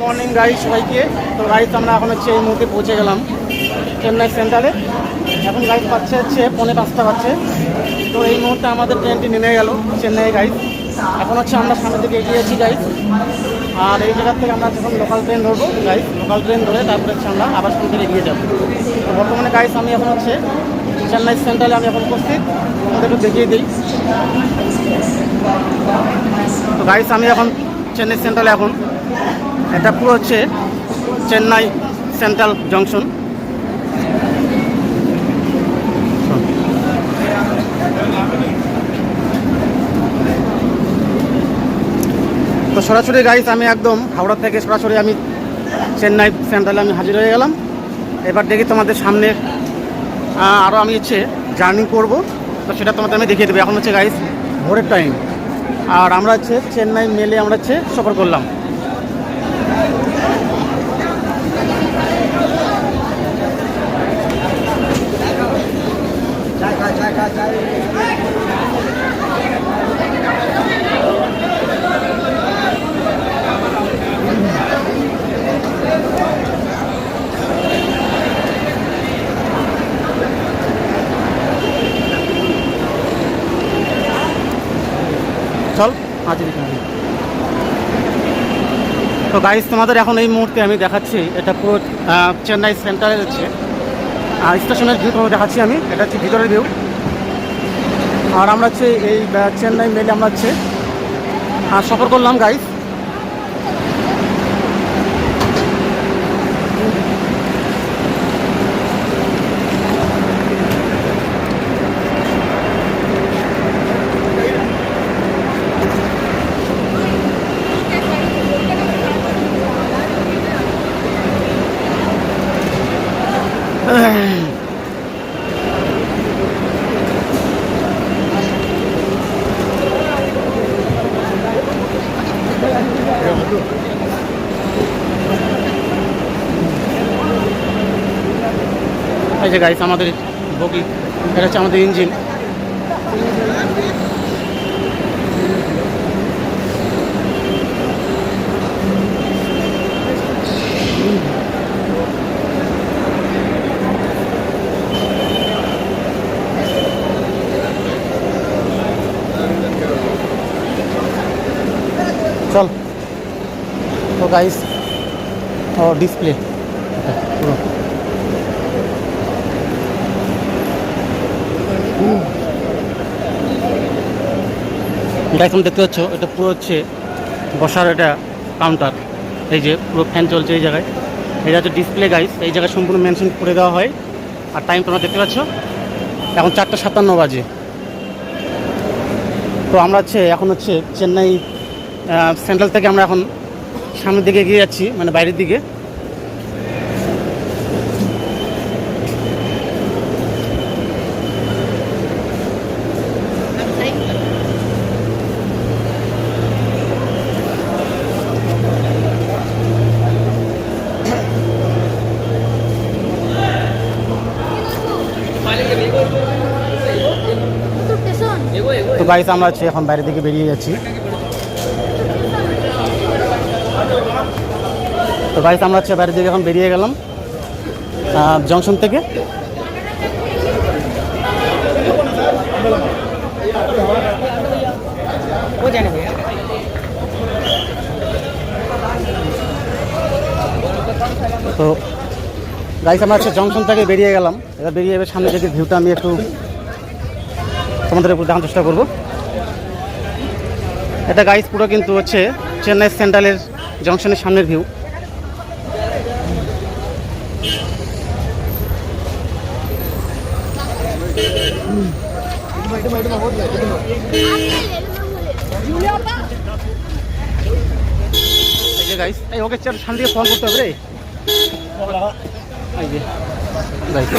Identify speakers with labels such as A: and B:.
A: Morning গাড়ি সবাইকে। তো গাইড আমরা এখন হচ্ছে এই মুহূর্তে পৌঁছে গেলাম চেন্নাই সেন্টারে। এখন গাড়ি পাচ্ছে হচ্ছে পৌনে পাঁচটা পাচ্ছে তো এই মুহূর্তে আমাদের ট্রেনটি নেমে গেল চেন্নাই গাইড এখন হচ্ছে আমরা সামনের দিকে এগিয়েছি গাইড আর এই জায়গার থেকে আমরা যখন লোকাল ট্রেন ধরবো গাইড লোকাল ট্রেন ধরে তারপরে হচ্ছে আমরা আবার সামনে এগিয়ে যাব। তো বর্তমানে গাইড আমি এখন হচ্ছে চেন্নাই সেন্ট্রালে আমি এখন উপস্থিত। আমাদের একটু দেখিয়ে দিই। তো গাইস আমি এখন চেন্নাই সেন্ট্রালে এখন। এটা পুরো হচ্ছে চেন্নাই সেন্ট্রাল জংশন। তো সরাসরি গাইস আমি একদম হাওড়া থেকে সরাসরি আমি চেন্নাই সেন্ট্রালে আমি হাজির হয়ে গেলাম। এবার দেখি তোমাদের সামনে আরও আমি হচ্ছে জার্নি করব। তো সেটা তোমাদের আমি দেখিয়ে দেবো। এখন হচ্ছে গাইস ভোরের টাইম আর আমরা হচ্ছে চেন্নাই মেলে আমরা হচ্ছে সফর করলাম। চল, হাজির তো গাইজ তোমাদের এখন এই মুহূর্তে আমি দেখাচ্ছি, এটা পুরো চেন্নাই সেন্টারে হচ্ছে। আর স্টেশনের ভিউ তোমাকে দেখাচ্ছি আমি, এটা হচ্ছে ভিতরের ভিউ আর আমরা হচ্ছে এই চেন্নাই মেলে আমরা হচ্ছে সফর করলাম গাইস এই যে গাইস আমাদের বগি, এটা হচ্ছে আমাদের ইঞ্জিন চল। তো গাইস ও ডিসপ্লে পুরো এটা এখন দেখতে পাচ্ছ, এটা পুরো হচ্ছে বসার এটা কাউন্টার। এই যে পুরো ফ্যান চলছে এই জায়গায়। এটা হচ্ছে ডিসপ্লে গাইস এই জায়গায় সম্পূর্ণ মেনশন করে দেওয়া হয়। আর টাইম তোমরা দেখতে পাচ্ছ, এখন চারটা সাতান্ন বাজে। তো আমরা হচ্ছে, এখন হচ্ছে চেন্নাই সেন্ট্রাল থেকে আমরা এখন সামনের দিকে এগিয়ে যাচ্ছি মানে বাইরের দিকে। গাড়িতে আমরা হচ্ছে এখন বাইরের দিকে বেরিয়ে যাচ্ছি। তো গাড়িতে আমরা হচ্ছে বাইরের দিকে এখন বেরিয়ে গেলাম জংশন থেকে। তো গাইস আমরা হচ্ছে জংশন থেকে বেরিয়ে গেলাম। এবার বেরিয়ে এবার সামনে থেকে ভিউটা, আমি একটু তোমাদের উপর দেখানোর চেষ্টা করব। এটা গাইস পুরো কিন্তু হচ্ছে চেন্নাই সেন্ট্রালের জংশনের সামনের ভিউ গাইস এই ওকে চার সামনে ফোন করতে হবে রে। গাইস